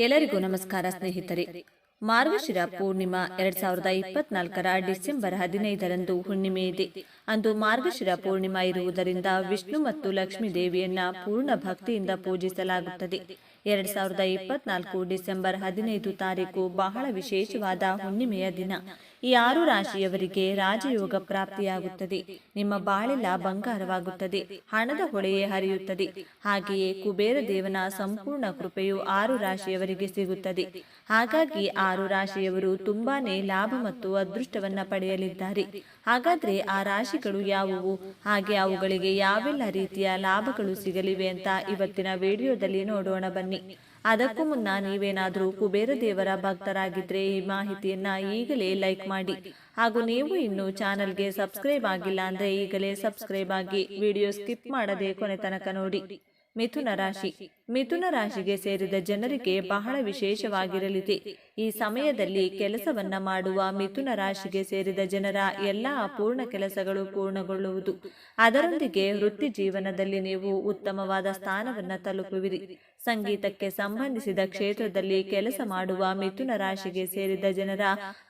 ಎಲ್ಲರಿಗೂ ನಮಸ್ಕಾರ ಸ್ನೇಹಿತರೆ. ಮಾರ್ಗಶಿರ ಪೂರ್ಣಿಮಾ ಎರಡ್ ಸಾವಿರದ ಇಪ್ಪತ್ನಾಲ್ಕರ ಡಿಸೆಂಬರ್ ಹದಿನೈದರಂದು ಹುಣ್ಣಿಮೆ ಇದೆ. ಅಂದು ಮಾರ್ಗಶಿರ ಪೂರ್ಣಿಮಾ ಇರುವುದರಿಂದ ವಿಷ್ಣು ಮತ್ತು ಲಕ್ಷ್ಮೀ ದೇವಿಯನ್ನ ಪೂರ್ಣ ಭಕ್ತಿಯಿಂದ ಪೂಜಿಸಲಾಗುತ್ತದೆ. ಎರಡ್ ಸಾವಿರದ ಇಪ್ಪತ್ನಾಲ್ಕು ಡಿಸೆಂಬರ್ ಹದಿನೈದು ತಾರೀಕು ಬಹಳ ವಿಶೇಷವಾದ ಹುಣ್ಣಿಮೆಯ ದಿನ. ಈ ಆರು ರಾಶಿಯವರಿಗೆ ರಾಜಯೋಗ ಪ್ರಾಪ್ತಿಯಾಗುತ್ತದೆ. ನಿಮ್ಮ ಬಾಳೆಲ್ಲ ಬಂಗಾರವಾಗುತ್ತದೆ. ಹಣದ ಹೊಳೆಯೇ ಹರಿಯುತ್ತದೆ. ಹಾಗೆಯೇ ಕುಬೇರ ದೇವನ ಸಂಪೂರ್ಣ ಕೃಪೆಯು ಆರು ರಾಶಿಯವರಿಗೆ ಸಿಗುತ್ತದೆ. ಹಾಗಾಗಿ ಆರು ರಾಶಿಯವರು ತುಂಬಾನೇ ಲಾಭ ಮತ್ತು ಅದೃಷ್ಟವನ್ನ ಪಡೆಯಲಿದ್ದಾರೆ. ಹಾಗಾದ್ರೆ ಆ ರಾಶಿಗಳು ಯಾವುವು? ಹಾಗೆ ಅವುಗಳಿಗೆ ಯಾವೆಲ್ಲ ರೀತಿಯ ಲಾಭಗಳು ಸಿಗಲಿವೆ ಅಂತ ಇವತ್ತಿನ ವಿಡಿಯೋದಲ್ಲಿ ನೋಡೋಣ ಬನ್ನಿ. ಅದಕ್ಕೂ ಮುನ್ನ ನೀವೇನಾದರೂ ಕುಬೇರ ದೇವರ ಭಕ್ತರಾಗಿದ್ರೆ ಈ ಮಾಹಿತಿಯನ್ನ ಈಗಲೇ ಲೈಕ್ ಮಾಡಿ. ಹಾಗೂ ನೀವು ಇನ್ನು ಚಾನಲ್ಗೆ ಸಬ್ಸ್ಕ್ರೈಬ್ ಆಗಿಲ್ಲ ಅಂದ್ರೆ ಈಗಲೇ ಸಬ್ಸ್ಕ್ರೈಬ್ ಆಗಿ ವಿಡಿಯೋ ಸ್ಕಿಪ್ ಮಾಡದೆ ಕೊನೆ ತನಕ ನೋಡಿ. ಮಿಥುನ ರಾಶಿ. ಮಿಥುನ ರಾಶಿಗೆ ಸೇರಿದ ಜನರಿಗೆ ಬಹಳ ವಿಶೇಷವಾಗಿರಲಿದೆ. ಈ ಸಮಯದಲ್ಲಿ ಕೆಲಸವನ್ನ ಮಾಡುವ ಮಿಥುನ ರಾಶಿಗೆ ಸೇರಿದ ಜನರ ಎಲ್ಲ ಅಪೂರ್ಣ ಕೆಲಸಗಳು ಪೂರ್ಣಗೊಳ್ಳುವುದು. ಅದರೊಂದಿಗೆ ವೃತ್ತಿ ಜೀವನದಲ್ಲಿ ನೀವು ಉತ್ತಮವಾದ ಸ್ಥಾನವನ್ನ ತಲುಪುವಿರಿ. ಸಂಗೀತಕ್ಕೆ ಸಂಬಂಧಿಸಿದ ಕ್ಷೇತ್ರದಲ್ಲಿ ಕೆಲಸ ಮಾಡುವ ಮಿಥುನ ರಾಶಿಗೆ ಸೇರಿದ ಜನರ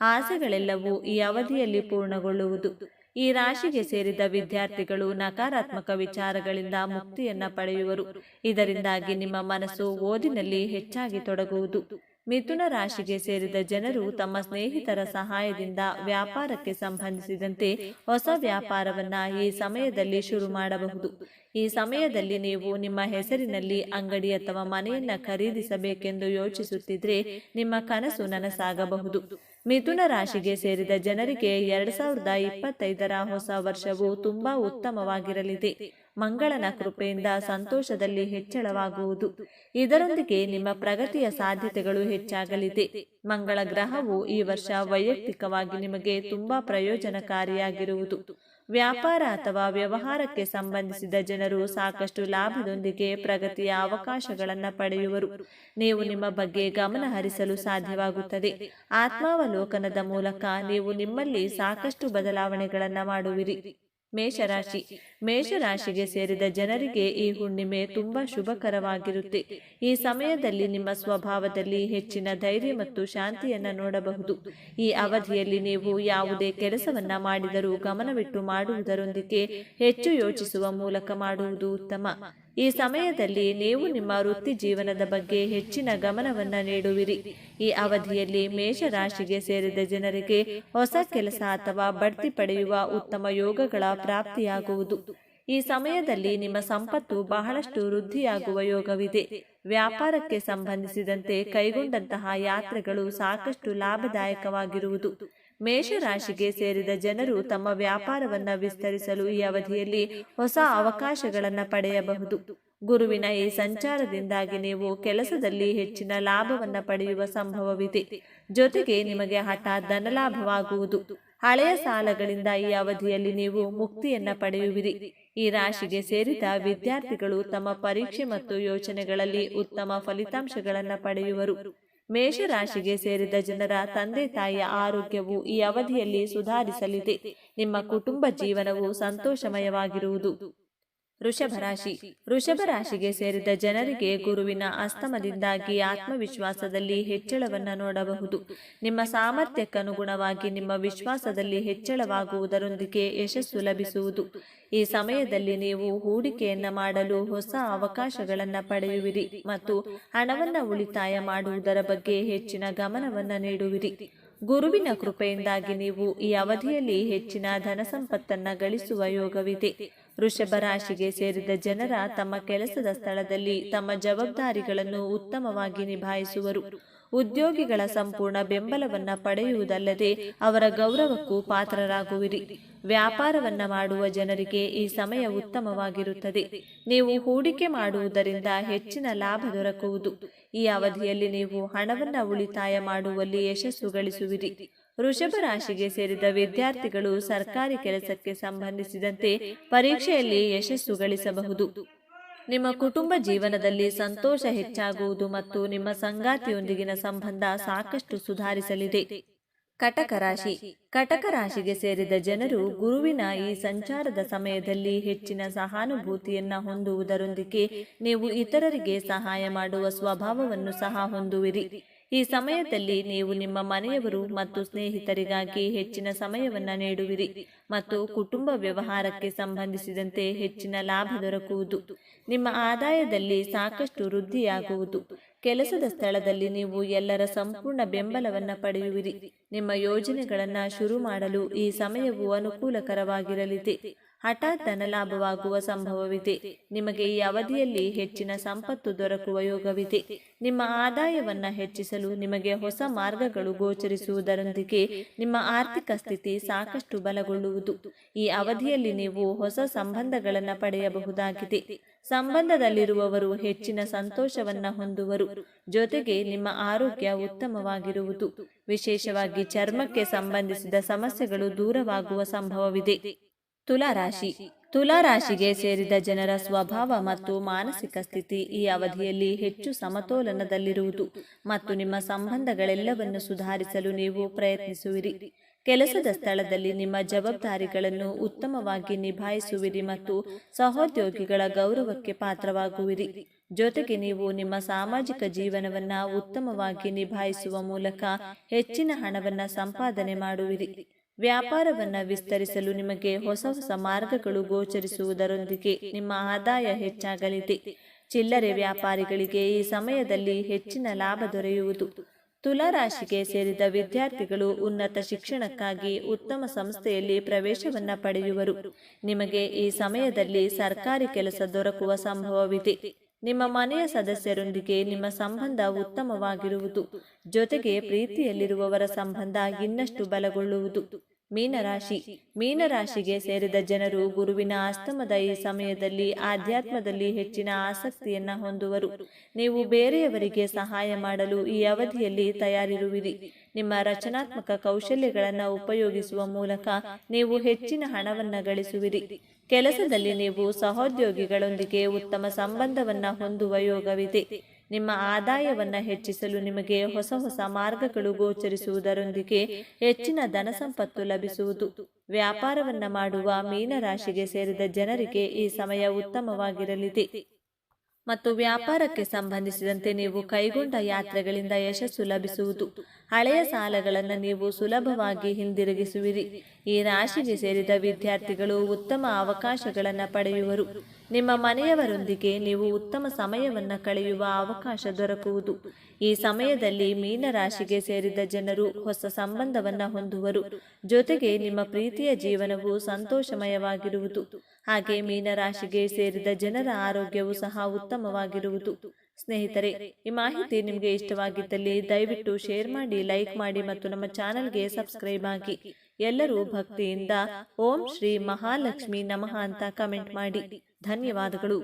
ಆಸೆಗಳೆಲ್ಲವೂ ಈ ಅವಧಿಯಲ್ಲಿ ಪೂರ್ಣಗೊಳ್ಳುವುದು. ಈ ರಾಶಿಗೆ ಸೇರಿದ ವಿದ್ಯಾರ್ಥಿಗಳು ನಕಾರಾತ್ಮಕ ವಿಚಾರಗಳಿಂದ ಮುಕ್ತಿಯನ್ನ ಪಡೆಯುವರು. ಇದರಿಂದಾಗಿ ನಿಮ್ಮ ಮನಸ್ಸು ಓದಿನಲ್ಲಿ ಹೆಚ್ಚಾಗಿ ತೊಡಗುವುದು. ಮಿಥುನ ರಾಶಿಗೆ ಸೇರಿದ ಜನರು ತಮ್ಮ ಸ್ನೇಹಿತರ ಸಹಾಯದಿಂದ ವ್ಯಾಪಾರಕ್ಕೆ ಸಂಬಂಧಿಸಿದಂತೆ ಹೊಸ ವ್ಯಾಪಾರವನ್ನ ಈ ಸಮಯದಲ್ಲಿ ಶುರು ಮಾಡಬಹುದು. ಈ ಸಮಯದಲ್ಲಿ ನೀವು ನಿಮ್ಮ ಹೆಸರಿನಲ್ಲಿ ಅಂಗಡಿ ಅಥವಾ ಮನೆಯನ್ನ ಖರೀದಿಸಬೇಕೆಂದು ಯೋಚಿಸುತ್ತಿದ್ರೆ ನಿಮ್ಮ ಕನಸು ನನಸಾಗಬಹುದು. ಮಿಥುನ ರಾಶಿಗೆ ಸೇರಿದ ಜನರಿಗೆ ಎರಡ್ ಸಾವಿರದ ಇಪ್ಪತ್ತೈದರ ಹೊಸ ವರ್ಷವು ತುಂಬಾ ಉತ್ತಮವಾಗಿರಲಿದೆ. ಮಂಗಳನ ಕೃಪೆಯಿಂದ ಸಂತೋಷದಲ್ಲಿ ಹೆಚ್ಚಳವಾಗುವುದು. ಇದರೊಂದಿಗೆ ನಿಮ್ಮ ಪ್ರಗತಿಯ ಸಾಧ್ಯತೆಗಳು ಹೆಚ್ಚಾಗಲಿದೆ. ಮಂಗಳ ಗ್ರಹವು ಈ ವರ್ಷ ವೈಯಕ್ತಿಕವಾಗಿ ನಿಮಗೆ ತುಂಬಾ ಪ್ರಯೋಜನಕಾರಿಯಾಗಿರುವುದು. ವ್ಯಾಪಾರ ಅಥವಾ ವ್ಯವಹಾರಕ್ಕೆ ಸಂಬಂಧಿಸಿದ ಜನರು ಸಾಕಷ್ಟು ಲಾಭದೊಂದಿಗೆ ಪ್ರಗತಿಯ ಅವಕಾಶಗಳನ್ನು ಪಡೆಯುವರು. ನೀವು ನಿಮ್ಮ ಬಗ್ಗೆ ಗಮನ ಹರಿಸಲು ಸಾಧ್ಯವಾಗುತ್ತದೆ. ಆತ್ಮಾವಲೋಕನದ ಮೂಲಕ ನೀವು ನಿಮ್ಮಲ್ಲಿ ಸಾಕಷ್ಟು ಬದಲಾವಣೆಗಳನ್ನು ಮಾಡುವಿರಿ. ಮೇಷರಾಶಿ. ಮೇಷರಾಶಿಗೆ ಸೇರಿದ ಜನರಿಗೆ ಈ ಹುಣ್ಣಿಮೆ ತುಂಬಾ ಶುಭಕರವಾಗಿರುತ್ತೆ. ಈ ಸಮಯದಲ್ಲಿ ನಿಮ್ಮ ಸ್ವಭಾವದಲ್ಲಿ ಹೆಚ್ಚಿನ ಧೈರ್ಯ ಮತ್ತು ಶಾಂತಿಯನ್ನ ನೋಡಬಹುದು. ಈ ಅವಧಿಯಲ್ಲಿ ನೀವು ಯಾವುದೇ ಕೆಲಸವನ್ನ ಮಾಡಿದರೂ ಗಮನವಿಟ್ಟು ಮಾಡುವುದರೊಂದಿಗೆ ಹೆಚ್ಚು ಯೋಚಿಸುವ ಮೂಲಕ ಮಾಡುವುದು ಉತ್ತಮ. ಈ ಸಮಯದಲ್ಲಿ ನೀವು ನಿಮ್ಮ ವೃತ್ತಿ ಜೀವನದ ಬಗ್ಗೆ ಹೆಚ್ಚಿನ ಗಮನವನ್ನು ನೀಡುವಿರಿ. ಈ ಅವಧಿಯಲ್ಲಿ ಮೇಷರಾಶಿಗೆ ಸೇರಿದ ಜನರಿಗೆ ಹೊಸ ಕೆಲಸ ಅಥವಾ ಬಡ್ತಿ ಪಡೆಯುವ ಉತ್ತಮ ಯೋಗಗಳ ಪ್ರಾಪ್ತಿಯಾಗುವುದು. ಈ ಸಮಯದಲ್ಲಿ ನಿಮ್ಮ ಸಂಪತ್ತು ಬಹಳಷ್ಟು ವೃದ್ಧಿಯಾಗುವ ಯೋಗವಿದೆ. ವ್ಯಾಪಾರಕ್ಕೆ ಸಂಬಂಧಿಸಿದಂತೆ ಕೈಗೊಂಡಂತಹ ಯಾತ್ರೆಗಳು ಸಾಕಷ್ಟು ಲಾಭದಾಯಕವಾಗಿರುವುದು. ಮೇಷರಾಶಿಗೆ ಸೇರಿದ ಜನರು ತಮ್ಮ ವ್ಯಾಪಾರವನ್ನು ವಿಸ್ತರಿಸಲು ಈ ಅವಧಿಯಲ್ಲಿ ಹೊಸ ಅವಕಾಶಗಳನ್ನು ಪಡೆಯಬಹುದು. ಗುರುವಿನ ಈ ಸಂಚಾರದಿಂದಾಗಿ ನೀವು ಕೆಲಸದಲ್ಲಿ ಹೆಚ್ಚಿನ ಲಾಭವನ್ನು ಪಡೆಯುವ ಸಂಭವವಿದೆ. ಜೊತೆಗೆ ನಿಮಗೆ ಹಠಾತ್ ಧನಲಾಭವಾಗುವುದು. ಹಳೆಯ ಸಾಲಗಳಿಂದ ಈ ಅವಧಿಯಲ್ಲಿ ನೀವು ಮುಕ್ತಿಯನ್ನ ಪಡೆಯುವಿರಿ. ಈ ರಾಶಿಗೆ ಸೇರಿದ ವಿದ್ಯಾರ್ಥಿಗಳು ತಮ್ಮ ಪರೀಕ್ಷೆ ಮತ್ತು ಯೋಚನೆಗಳಲ್ಲಿ ಉತ್ತಮ ಫಲಿತಾಂಶಗಳನ್ನು ಪಡೆಯುವರು. ಮೇಷರಾಶಿಗೆ ಸೇರಿದ ಜನರ ತಂದೆ ತಾಯಿಯ ಆರೋಗ್ಯವು ಈ ಅವಧಿಯಲ್ಲಿ ಸುಧಾರಿಸಲಿದೆ. ನಿಮ್ಮ ಕುಟುಂಬ ಜೀವನವು ಸಂತೋಷಮಯವಾಗಿರುವುದು. ವೃಷಭ ರಾಶಿ. ಋಷಭ ರಾಶಿಗೆ ಸೇರಿದ ಜನರಿಗೆ ಗುರುವಿನ ಅಸ್ತಮದಿಂದಾಗಿ ಆತ್ಮವಿಶ್ವಾಸದಲ್ಲಿ ಹೆಚ್ಚಳವನ್ನು ನೋಡಬಹುದು. ನಿಮ್ಮ ಸಾಮರ್ಥ್ಯಕ್ಕನುಗುಣವಾಗಿ ನಿಮ್ಮ ವಿಶ್ವಾಸದಲ್ಲಿ ಹೆಚ್ಚಳವಾಗುವುದರೊಂದಿಗೆ ಯಶಸ್ಸು ಲಭಿಸುವುದು. ಈ ಸಮಯದಲ್ಲಿ ನೀವು ಹೂಡಿಕೆಯನ್ನು ಮಾಡಲು ಹೊಸ ಅವಕಾಶಗಳನ್ನು ಪಡೆಯುವಿರಿ ಮತ್ತು ಹಣವನ್ನು ಉಳಿತಾಯ ಮಾಡುವುದರ ಬಗ್ಗೆ ಹೆಚ್ಚಿನ ಗಮನವನ್ನು ನೀಡುವಿರಿ. ಗುರುವಿನ ಕೃಪೆಯಿಂದಾಗಿ ನೀವು ಈ ಅವಧಿಯಲ್ಲಿ ಹೆಚ್ಚಿನ ಧನ ಸಂಪತ್ತನ್ನು ಗಳಿಸುವ ಯೋಗವಿದೆ. ವೃಷಭ ರಾಶಿಗೆ ಸೇರಿದ ಜನರ ತಮ್ಮ ಕೆಲಸದ ಸ್ಥಳದಲ್ಲಿ ತಮ್ಮ ಜವಾಬ್ದಾರಿಗಳನ್ನು ಉತ್ತಮವಾಗಿ ನಿಭಾಯಿಸುವರು. ಉದ್ಯೋಗಿಗಳ ಸಂಪೂರ್ಣ ಬೆಂಬಲವನ್ನ ಪಡೆಯುವುದಲ್ಲದೆ ಅವರ ಗೌರವಕ್ಕೂ ಪಾತ್ರರಾಗುವಿರಿ. ವ್ಯಾಪಾರವನ್ನ ಮಾಡುವ ಜನರಿಗೆ ಈ ಸಮಯ ಉತ್ತಮವಾಗಿರುತ್ತದೆ. ನೀವು ಹೂಡಿಕೆ ಮಾಡುವುದರಿಂದ ಹೆಚ್ಚಿನ ಲಾಭ ದೊರಕುವುದು. ಈ ಅವಧಿಯಲ್ಲಿ ನೀವು ಹಣವನ್ನು ಉಳಿತಾಯ ಮಾಡುವಲ್ಲಿ ಯಶಸ್ಸು ಗಳಿಸುವಿರಿ. ವೃಷಭ ರಾಶಿಗೆ ಸೇರಿದ ವಿದ್ಯಾರ್ಥಿಗಳು ಸರ್ಕಾರಿ ಕೆಲಸಕ್ಕೆ ಸಂಬಂಧಿಸಿದಂತೆ ಪರೀಕ್ಷೆಯಲ್ಲಿ ಯಶಸ್ಸು ಗಳಿಸಬಹುದು. ನಿಮ್ಮ ಕುಟುಂಬ ಜೀವನದಲ್ಲಿ ಸಂತೋಷ ಹೆಚ್ಚಾಗುವುದು ಮತ್ತು ನಿಮ್ಮ ಸಂಗಾತಿಯೊಂದಿಗಿನ ಸಂಬಂಧ ಸಾಕಷ್ಟು ಸುಧಾರಿಸಲಿದೆ. ಕಟಕ ರಾಶಿ. ಕಟಕ ರಾಶಿಗೆ ಸೇರಿದ ಜನರು ಗುರುವಿನ ಈ ಸಂಚಾರದ ಸಮಯದಲ್ಲಿ ಹೆಚ್ಚಿನ ಸಹಾನುಭೂತಿಯನ್ನ ಹೊಂದುವುದರೊಂದಿಗೆ ನೀವು ಇತರರಿಗೆ ಸಹಾಯ ಮಾಡುವ ಸ್ವಭಾವವನ್ನು ಸಹ ಹೊಂದುವಿರಿ. ಈ ಸಮಯದಲ್ಲಿ ನೀವು ನಿಮ್ಮ ಮನೆಯವರು ಮತ್ತು ಸ್ನೇಹಿತರಿಗಾಗಿ ಹೆಚ್ಚಿನ ಸಮಯವನ್ನು ನೀಡುವಿರಿ ಮತ್ತು ಕುಟುಂಬ ವ್ಯವಹಾರಕ್ಕೆ ಸಂಬಂಧಿಸಿದಂತೆ ಹೆಚ್ಚಿನ ಲಾಭ ದೊರಕುವುದು. ನಿಮ್ಮ ಆದಾಯದಲ್ಲಿ ಸಾಕಷ್ಟು ವೃದ್ಧಿಯಾಗುವುದು. ಕೆಲಸದ ಸ್ಥಳದಲ್ಲಿ ನೀವು ಎಲ್ಲರ ಸಂಪೂರ್ಣ ಬೆಂಬಲವನ್ನು ಪಡೆಯುವಿರಿ. ನಿಮ್ಮ ಯೋಜನೆಗಳನ್ನು ಶುರು ಮಾಡಲು ಈ ಸಮಯವು ಅನುಕೂಲಕರವಾಗಿರಲಿದೆ. ಹಠಾತ್ ಧನಲಾಭವಾಗುವ ಸಂಭವವಿದೆ. ನಿಮಗೆ ಈ ಅವಧಿಯಲ್ಲಿ ಹೆಚ್ಚಿನ ಸಂಪತ್ತು ದೊರಕುವ ಯೋಗವಿದೆ. ನಿಮ್ಮ ಆದಾಯವನ್ನು ಹೆಚ್ಚಿಸಲು ನಿಮಗೆ ಹೊಸ ಮಾರ್ಗಗಳು ಗೋಚರಿಸುವುದರೊಂದಿಗೆ ನಿಮ್ಮ ಆರ್ಥಿಕ ಸ್ಥಿತಿ ಸಾಕಷ್ಟು ಬಲಗೊಳ್ಳುವುದು. ಈ ಅವಧಿಯಲ್ಲಿ ನೀವು ಹೊಸ ಸಂಬಂಧಗಳನ್ನು ಪಡೆಯಬಹುದಾಗಿದೆ. ಸಂಬಂಧದಲ್ಲಿರುವವರು ಹೆಚ್ಚಿನ ಸಂತೋಷವನ್ನ ಹೊಂದುವರು. ಜೊತೆಗೆ ನಿಮ್ಮ ಆರೋಗ್ಯ ಉತ್ತಮವಾಗಿರುವುದು. ವಿಶೇಷವಾಗಿ ಚರ್ಮಕ್ಕೆ ಸಂಬಂಧಿಸಿದ ಸಮಸ್ಯೆಗಳು ದೂರವಾಗುವ ಸಂಭವವಿದೆ. ತುಲಾರಾಶಿ. ತುಲಾರಾಶಿಗೆ ಸೇರಿದ ಜನರ ಸ್ವಭಾವ ಮತ್ತು ಮಾನಸಿಕ ಸ್ಥಿತಿ ಈ ಅವಧಿಯಲ್ಲಿ ಹೆಚ್ಚು ಸಮತೋಲನದಲ್ಲಿರುವುದು ಮತ್ತು ನಿಮ್ಮ ಸಂಬಂಧಗಳೆಲ್ಲವನ್ನು ಸುಧಾರಿಸಲು ನೀವು ಪ್ರಯತ್ನಿಸುವಿರಿ. ಕೆಲಸದ ಸ್ಥಳದಲ್ಲಿ ನಿಮ್ಮ ಜವಾಬ್ದಾರಿಗಳನ್ನು ಉತ್ತಮವಾಗಿ ನಿಭಾಯಿಸುವಿರಿ ಮತ್ತು ಸಹೋದ್ಯೋಗಿಗಳ ಗೌರವಕ್ಕೆ ಪಾತ್ರವಾಗುವಿರಿ. ಜೊತೆಗೆ ನೀವು ನಿಮ್ಮ ಸಾಮಾಜಿಕ ಜೀವನವನ್ನ ಉತ್ತಮವಾಗಿ ನಿಭಾಯಿಸುವ ಮೂಲಕ ಹೆಚ್ಚಿನ ಹಣವನ್ನ ಸಂಪಾದನೆ ಮಾಡುವಿರಿ. ವ್ಯಾಪಾರವನ್ನ ವಿಸ್ತರಿಸಲು ನಿಮಗೆ ಹೊಸ ಹೊಸ ಮಾರ್ಗಗಳು ಗೋಚರಿಸುವುದರೊಂದಿಗೆ ನಿಮ್ಮ ಆದಾಯ ಹೆಚ್ಚಾಗಲಿದೆ. ಚಿಲ್ಲರೆ ವ್ಯಾಪಾರಿಗಳಿಗೆ ಈ ಸಮಯದಲ್ಲಿ ಹೆಚ್ಚಿನ ಲಾಭ ದೊರೆಯುವುದು. ತುಲಾರಾಶಿಗೆ ಸೇರಿದ ವಿದ್ಯಾರ್ಥಿಗಳು ಉನ್ನತ ಶಿಕ್ಷಣಕ್ಕಾಗಿ ಉತ್ತಮ ಸಂಸ್ಥೆಯಲ್ಲಿ ಪ್ರವೇಶವನ್ನ ಪಡೆಯುವರು. ನಿಮಗೆ ಈ ಸಮಯದಲ್ಲಿ ಸರ್ಕಾರಿ ಕೆಲಸ ದೊರಕುವ ಸಂಭವವಿದೆ. ನಿಮ್ಮ ಮನೆಯ ಸದಸ್ಯರೊಂದಿಗೆ ನಿಮ್ಮ ಸಂಬಂಧ ಉತ್ತಮವಾಗಿರುವುದು. ಜೊತೆಗೆ ಪ್ರೀತಿಯಲ್ಲಿರುವವರ ಸಂಬಂಧ ಇನ್ನಷ್ಟು ಬಲಗೊಳ್ಳುವುದು. ಮೀನರಾಶಿ. ಮೀನರಾಶಿಗೆ ಸೇರಿದ ಜನರು ಗುರುವಿನ ಅಸ್ತಮದ ಈ ಸಮಯದಲ್ಲಿ ಆಧ್ಯಾತ್ಮದಲ್ಲಿ ಹೆಚ್ಚಿನ ಆಸಕ್ತಿಯನ್ನ ಹೊಂದುವರು. ನೀವು ಬೇರೆಯವರಿಗೆ ಸಹಾಯ ಮಾಡಲು ಈ ಅವಧಿಯಲ್ಲಿ ತಯಾರಿರುವಿರಿ. ನಿಮ್ಮ ರಚನಾತ್ಮಕ ಕೌಶಲ್ಯಗಳನ್ನು ಉಪಯೋಗಿಸುವ ಮೂಲಕ ನೀವು ಹೆಚ್ಚಿನ ಹಣವನ್ನು ಗಳಿಸುವಿರಿ. ಕೆಲಸದಲ್ಲಿ ನೀವು ಸಹೋದ್ಯೋಗಿಗಳೊಂದಿಗೆ ಉತ್ತಮ ಸಂಬಂಧವನ್ನು ಹೊಂದುವ ಯೋಗವಿದೆ. ನಿಮ್ಮ ಆದಾಯವನ್ನು ಹೆಚ್ಚಿಸಲು ನಿಮಗೆ ಹೊಸ ಹೊಸ ಮಾರ್ಗಗಳು ಗೋಚರಿಸುವುದರೊಂದಿಗೆ ಹೆಚ್ಚಿನ ಧನ ಸಂಪತ್ತು ಲಭಿಸುವುದು. ವ್ಯಾಪಾರವನ್ನ ಮಾಡುವ ಮೀನರಾಶಿಗೆ ಸೇರಿದ ಜನರಿಗೆ ಈ ಸಮಯ ಉತ್ತಮವಾಗಿರಲಿದೆ. ಮತ್ತು ವ್ಯಾಪಾರಕ್ಕೆ ಸಂಬಂಧಿಸಿದಂತೆ ನೀವು ಕೈಗೊಂಡ ಯಾತ್ರೆಗಳಿಂದ ಯಶಸ್ಸು ಲಭಿಸುವುದು. ಹಳೆಯ ಸಾಲಗಳನ್ನು ನೀವು ಸುಲಭವಾಗಿ ಹಿಂದಿರುಗಿಸುವಿರಿ. ಈ ರಾಶಿಗೆ ಸೇರಿದ ವಿದ್ಯಾರ್ಥಿಗಳು ಉತ್ತಮ ಅವಕಾಶಗಳನ್ನು ಪಡೆಯುವರು. ನಿಮ್ಮ ಮನೆಯವರೊಂದಿಗೆ ನೀವು ಉತ್ತಮ ಸಮಯವನ್ನು ಕಳೆಯುವ ಅವಕಾಶ ದೊರಕುವುದು. ಈ ಸಮಯದಲ್ಲಿ ಮೀನರಾಶಿಗೆ ಸೇರಿದ ಜನರು ಹೊಸ ಸಂಬಂಧವನ್ನು ಹೊಂದುವರು. ಜೊತೆಗೆ ನಿಮ್ಮ ಪ್ರೀತಿಯ ಜೀವನವು ಸಂತೋಷಮಯವಾಗಿರುವುದು. ಹಾಗೆ ಮೀನರಾಶಿಗೆ ಸೇರಿದ ಜನರ ಆರೋಗ್ಯವು ಸಹ ಉತ್ತಮವಾಗಿರುವುದು. ಸ್ನೇಹಿತರೆ, ಈ ಮಾಹಿತಿ ನಿಮಗೆ ಇಷ್ಟವಾಗಿದ್ದಲ್ಲಿ ದಯವಿಟ್ಟು ಶೇರ್ ಮಾಡಿ, ಲೈಕ್ ಮಾಡಿ ಮತ್ತು ನಮ್ಮ ಚಾನಲ್ಗೆ ಸಬ್ಸ್ಕ್ರೈಬ್ ಆಗಿ. ಎಲ್ಲರೂ ಭಕ್ತಿಯಿಂದ ಓಂ ಶ್ರೀ ಮಹಾಲಕ್ಷ್ಮಿ ನಮಃ ಅಂತ ಕಮೆಂಟ್ ಮಾಡಿ. ಧನ್ಯವಾದಗಳು